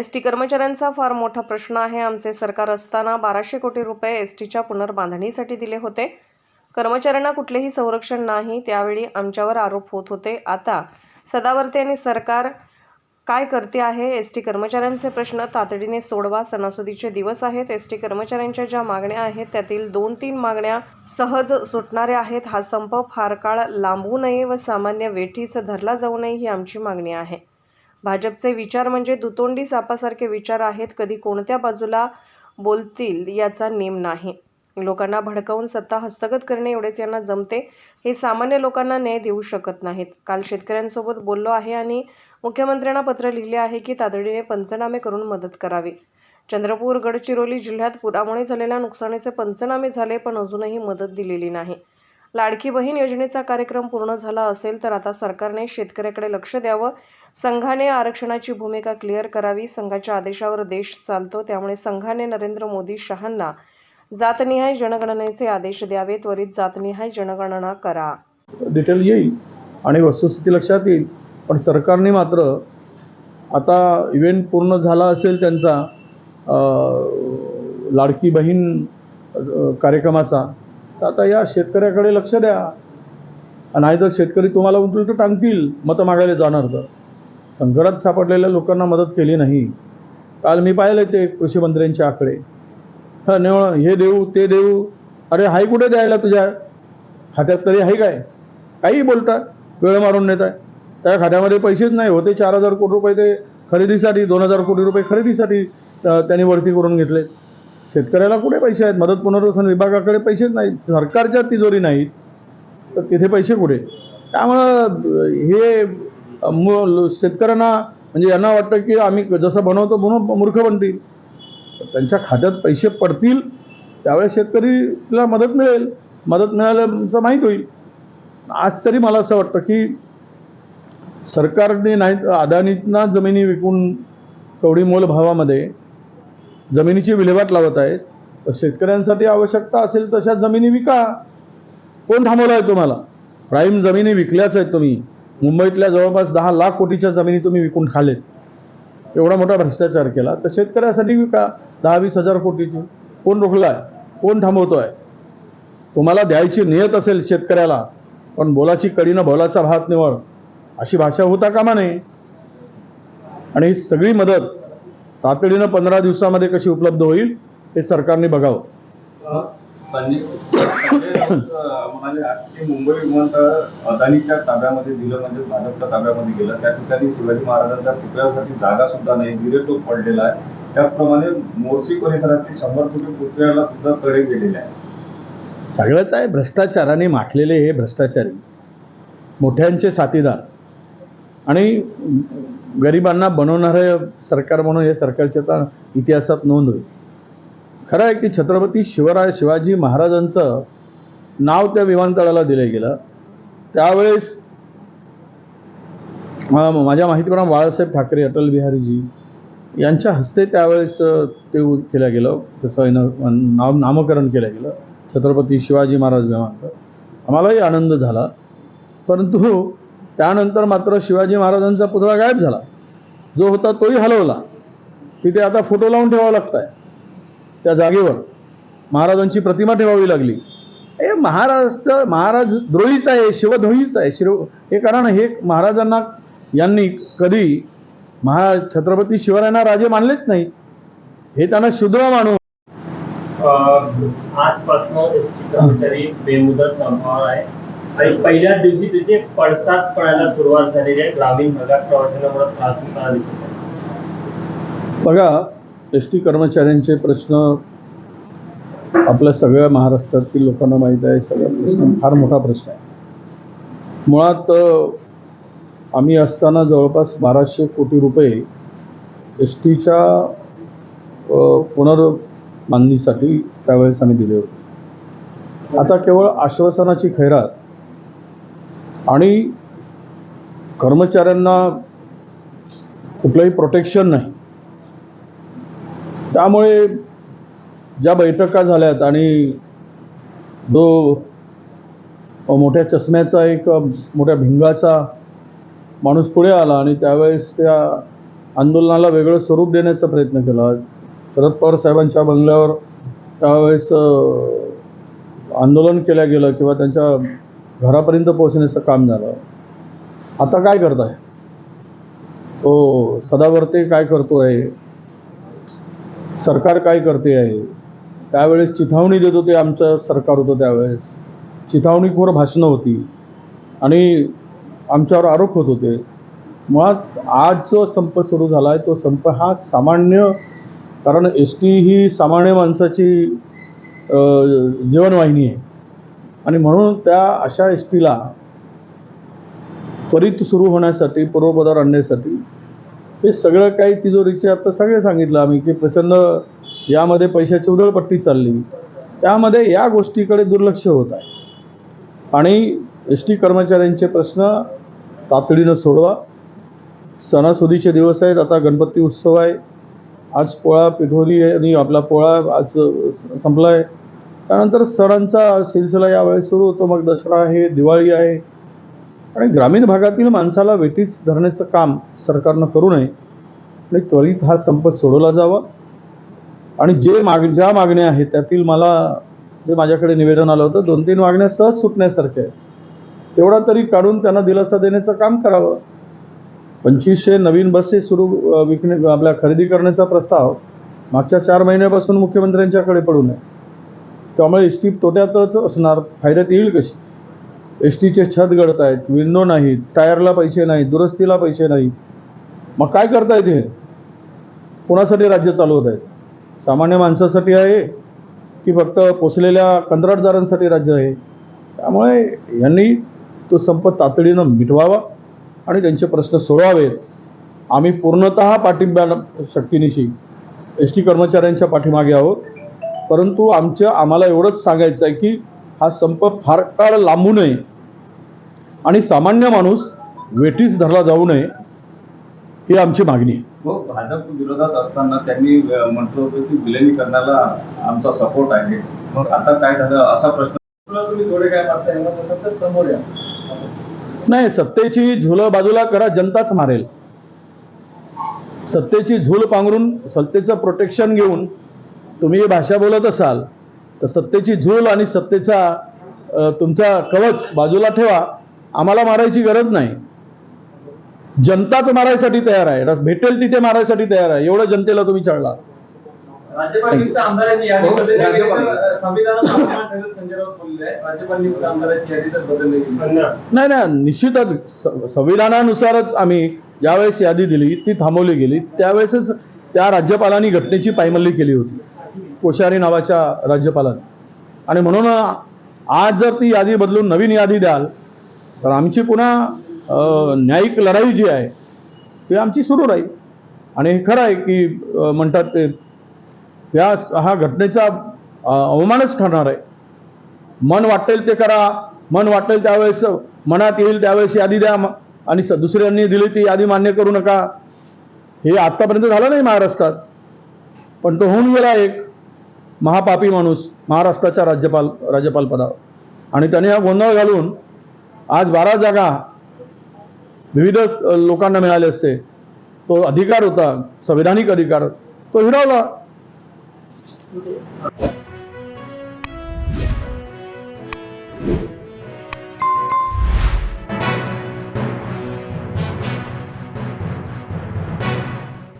S T कर्मचाऱ्यांचा फार मोठा प्रश्न आहे. आमचे सरकार असताना बाराशे कोटी रुपये एस टीच्या पुनर्बांधणीसाठी दिले होते. कर्मचाऱ्यांना कुठलेही संरक्षण नाही. त्यावेळी आमच्यावर आरोप होत होते. आता सदावर्ते आणि सरकार काय करते आहे? एस टी कर्मचाऱ्यांचे प्रश्न तातडीने सोडवा. सणासुदीचे दिवस आहेत. एस टी कर्मचाऱ्यांच्या ज्या मागण्या आहेत त्यातील दोन तीन मागण्या सहज सुटणाऱ्या आहेत. हा संप फार काळ लांबू नये व सामान्य वेठीस धरला जाऊ नये ही आमची मागणी आहे. भाजपचे विचार म्हणजे दुतोंडी सापासारखे विचार आहेत कधी कोणत्या बाजूला बोलतील याचा नेम नाही. लोकांना भडकावून सत्ता हस्तगत करणे एवढेच यांना जमते हे सामान्य लोकांना न्याय देऊ शकत नाहीत. काल शेतकऱ्यांसोबत बोललो आहे आणि मुख्यमंत्र्यांना पत्र लिहिले आहे की तातडीने पंचनामे करून मदत करावी. चंद्रपूर गडचिरोली जिल्ह्यात पुरामुळे झालेल्या नुकसानीचे पंचनामे झाले पण अजूनही मदत दिलेली नाही. लाडकी बहीण योजनेचा कार्यक्रम पूर्ण झाला असेल तर आता सरकारने शेतकऱ्याकडे लक्ष द्यावं. संघाने आरक्षणाची भूमिका क्लिअर करावी संघाच्या आदेशावर देश चालतो त्यामुळे संघाने नरेंद्र मोदी शहांना जातनिहाय जनगणनेचे आदेश द्यावे त्वरित जातनिहाय जनगणना करा. डिटेल येईल आणि वस्तुस्थिती लक्षात येईल पण सरकारने मात्र आता इव्हेंट पूर्ण झाला असेल त्यांचा लाडकी बहीण कार्यक्रमाचा तर आता या शेतकऱ्याकडे लक्ष द्या. नाहीतर शेतकरी तुम्हाला उलट टांगतील मतं मागायला जाणार तर. संकटात सापडलेल्या लोकांना मदत केली नाही. काल मी पाहिलं ते कृषी मंत्र्यांच्या आकडे. हा नेवळ हे देऊ ते देऊ. अरे हाय कुठे द्यायला तुझ्या खात्यात तरी आहे काय? काही बोलता वेळ मारून नेत आहे त्या खात्यामध्ये पैसेच नाही. होते चार हजार कोटी रुपये ते खरेदीसाठी दोन हजार कोटी रुपये खरेदीसाठी त्यांनी वरती करून घेतले शेतकऱ्याला कुठे पैसे आहेत? मदत पुनर्वसन विभागाकडे पैसेच नाहीत. सरकारच्या तिजोरी नाहीत. तर तिथे पैसे कुठे? त्यामुळं हे मु- शेतकऱ्यांना म्हणजे यांना वाटतं की आम्ही जसं बनवतो म्हणून मूर्ख बनतील. त्यांच्या खात्यात पैसे पडतील. त्यावेळेस शेतकरीला मदत मिळेल. मदत मिळाल्याचं माहीत होईल. आज तरी मला असं वाटतं की सरकारने नाही अदानींना जमिनी विकून कवडी मोल भावामध्ये जमिनीची विल्हेवाट लावत आहेत. तर शेतकऱ्यांसाठी आवश्यकता असेल तशा जमिनी विका. कोण थांबवलं आहे तुम्हाला? प्राईम जमिनी विकल्याच आहेत तुम्ही. मुंबईतल्या जवळपास दहा लाख कोटीच्या जमिनी तुम्ही विकून खालेत. एवढा मोठा भ्रष्टाचार केला. तर शेतकऱ्यासाठी विका. दहा वीस हजार कोटीची. कोण रोखला आहे कोण थांबवतो आहे तुम्हाला द्यायची नियत असेल शेतकऱ्याला पण बोलाची कडीनं बोलाचा भात निवड. अशी भाषा होता कामा नये. आणि ही सगळी मदत तातडीनं पंधरा दिवसामध्ये कशी उपलब्ध होईल हे सरकारने बघावं. म्हणाले मुंबई विमानतळ अदानीच्या ताब्यामध्ये दिलं म्हणजे भाजपच्या ताब्यामध्ये गेलं. त्या ठिकाणी शिवाजी महाराजांच्या पुतळ्यासाठी जागा सुद्धा नाही जिरेटोप पडलेला आहे. त्याचप्रमाणे मोर्शी परिसरातील शंभर कोटी पुतळ्याला सुद्धा तडे गेलेले आहे सगळंच आहे भ्रष्टाचाराने माखलेले हे भ्रष्टाचारी मोठ्यांचे साथीदार. आणि गरिबांना बनवणारं सरकार म्हणून हे सरकारच्या आता इतिहासात नोंद होईल. खरं आहे की छत्रपती शिवराय शिवाजी महाराजांचं नाव त्या विमानतळाला दिलं गेलं. त्यावेळेस माझ्या माहितीप्रमाणे बाळासाहेब ठाकरे अटल बिहारीजी यांच्या हस्ते त्यावेळेस ते केलं गेलं. त्याचं नाव नामकरण केलं गेलं. छत्रपती शिवाजी महाराज विमानतळ. आम्हालाही आनंद झाला. परंतु त्यानंतर मात्र शिवाजी महाराजांचा पुतळा गायब झाला. जो होता तोही हलवला. तिथे आता फोटो लावून ठेवावा लागत आहे त्या जागेवर महाराजांची प्रतिमा ठेवावी लागली. हे महाराष्ट्र महाराज द्रोहीच आहे शिवद्रोहीच आहे. शिव हे कारण हे महाराजांना यांनी कधी महाराज छत्रपती शिवरायांना राजे मानलेच नाही. हे त्यांना शूद्र मानू आजपासून एस टी कर्मचारी बेमुदत संपणार आहे. पहिल्याच दिवशी त्याचे पडसाद पडायला सुरुवात झालेली आहे. ग्रामीण भागात प्रवाशांना त्रास होताना दिसत बघा एस टी कर्मचाऱ्यांचे प्रश्न आपल्या सगळ्या महाराष्ट्रातील लोकांना माहीत आहे. सगळा प्रश्न फार मोठा प्रश्न आहे. मुळात आम्ही असताना जवळपास बाराशे कोटी रुपये एस टीच्या पुनर्बांधणीसाठी त्यावेळेस आम्ही दिले होते. आता केवळ आश्वासनाची खैरात आणि कर्मचाऱ्यांना कुठलंही प्रोटेक्शन नाही. त्यामुळे ज्या बैठका झाल्यात आणि जो मोठ्या चष्म्याचा एक मोठ्या भिंगाचा माणूस पुढे आला आणि त्यावेळेस त्या आंदोलनाला वेगळं स्वरूप देण्याचा प्रयत्न केला. शरद पवार साहेबांच्या बंगल्यावर त्यावेळेस आंदोलन केलं गेलं किंवा त्यांच्या घरापर्यंत पोहोचण्याचं काम झालं. आता काय करत आहे तो सदावर्ते काय करतो आहे सरकार काय करते आहे? त्यावेळेस चिथावणी देत होते आमचं सरकार होतं त्यावेळेस. चिथावणीखोर भाषणं होती. आणि आमच्यावर आरोप होत होते. मुळात आज जो संप सुरू झाला आहे तो संप हा सामान्य कारण एस टी ही सामान्य माणसाची जीवनवाहिनी आहे. आणि म्हणून त्या अशा एस टीला त्वरित सुरू होण्यासाठी पूर्वपदावर आणण्यासाठी हे सगळं काही तिजोरीचे आता सगळे सांगितलं आम्ही की प्रचंड यामध्ये पैशाची उधळपट्टी चालली. त्यामध्ये या गोष्टीकडे दुर्लक्ष होत आहे. आणि एस टी कर्मचाऱ्यांचे प्रश्न तातडीनं सोडवा. सणासुदीचे दिवस आहेत आता गणपती उत्सव आहे. आज पोळा पिठोरी आहे आणि आपला पोळा आज संपला आहे त्यानंतर सणांचा सिलसिला यावेळेस सुरू होतो. मग दसरा आहे दिवाळी आहे. आणि ग्रामीण भागातील माणसाला वेटीच धरण्याचं काम सरकारनं करू नये. आणि त्वरित हा संप सोडवला जावा. आणि जे माग ज्या मागण्या आहेत त्यातील मला जे माझ्याकडे निवेदन आलं होतं दोन तीन मागण्या सहज सुटण्यासारख्या आहेत. तेवढा तरी काढून त्यांना दिलासा देण्याचं काम करावं. पंचवीसशे नवीन बसेस सुरू विकणे आपल्या खरेदी करण्याचा प्रस्ताव मागच्या चार महिन्यापासून मुख्यमंत्र्यांच्याकडे पडून आहे त्यामुळे एस टी तोट्यातच असणार. फायद्यात येईल कशी? एस टीचे छत गळत आहेत विंडो नाहीत टायरला पैसे नाहीत दुरुस्तीला पैसे नाही मग काय करतायत हे? कोणासाठी राज्य चालवत आहेत सामान्य माणसासाठी आहे की फक्त पोचलेल्या कंत्राटदारांसाठी राज्य आहे? त्यामुळे यांनी तो संप तातडीनं मिटवावा आणि त्यांचे प्रश्न सोडवावेत. आम्ही पूर्णतः पाठिंब्या शक्तीनिशी एस टी कर्मचाऱ्यांच्या पाठीमागे आहोत. परंतु आमच्या आम्हाला एवढंच सांगायचं आहे की हा संप फार काळ लांबू नये. आणि सामान्य माणूस वेठीस धरला जाऊ नये ही आमची मागणी आहे. व भाजप विरोधात असताना त्यांनी म्हटलं होतं की विलिनीकरणाला आमचा सपोर्ट आहे. मग आता काय झालं? असा प्रश्न तुम्ही थोडे काय तर समोर या. नाही सत्तेची झुलं बाजूला करा जनताच मारेल. सत्तेची झूल पांघरून सत्तेचं प्रोटेक्शन घेऊन तुम्ही ही भाषा बोलत असाल तर सत्तेची झूल आणि सत्तेचा तुमचा कवच बाजूला ठेवा. आम्हाला मारायची गरज नाही. जनताच मारायसाठी तयार आहे. भेटेल तिथे मारायसाठी तयार आहे. एवढं जनतेला तुम्ही चढला हो, नाही नाही निश्चितच संविधानानुसारच आम्ही ज्यावेळेस यादी दिली ती थांबवली गेली त्यावेळेसच त्या राज्यपालांनी घटनेची पायमल्ली केली होती. कोश्यारी नावाच्या राज्यपालांनी आणि म्हणून आज जर ती यादी बदलून नवीन यादी द्याल तर आमची पुन्हा न्यायिक लढाई जी आहे ती आमची सुरू राहील. आणि हे खरं आहे की म्हणतात ते या हा घटनेचा अवमानच ठरणार आहे. मन वाटेल ते करा मन वाटेल त्यावेळेस मनात येईल त्यावेळेस यादी द्या आणि स- दुसऱ्यांनी दिली ती यादी मान्य करू नका. हे आत्तापर्यंत झालं नाही महाराष्ट्रात पण तो होऊन गेला एक. महापापी माणूस महाराष्ट्राच्या राज्यपाल राज्यपाल पदावर. आणि त्याने हा गोंधळ घालून आज बारा जागा विविध लोकांना मिळाले असते. तो अधिकार होता संविधानिक अधिकार तो हिरावला.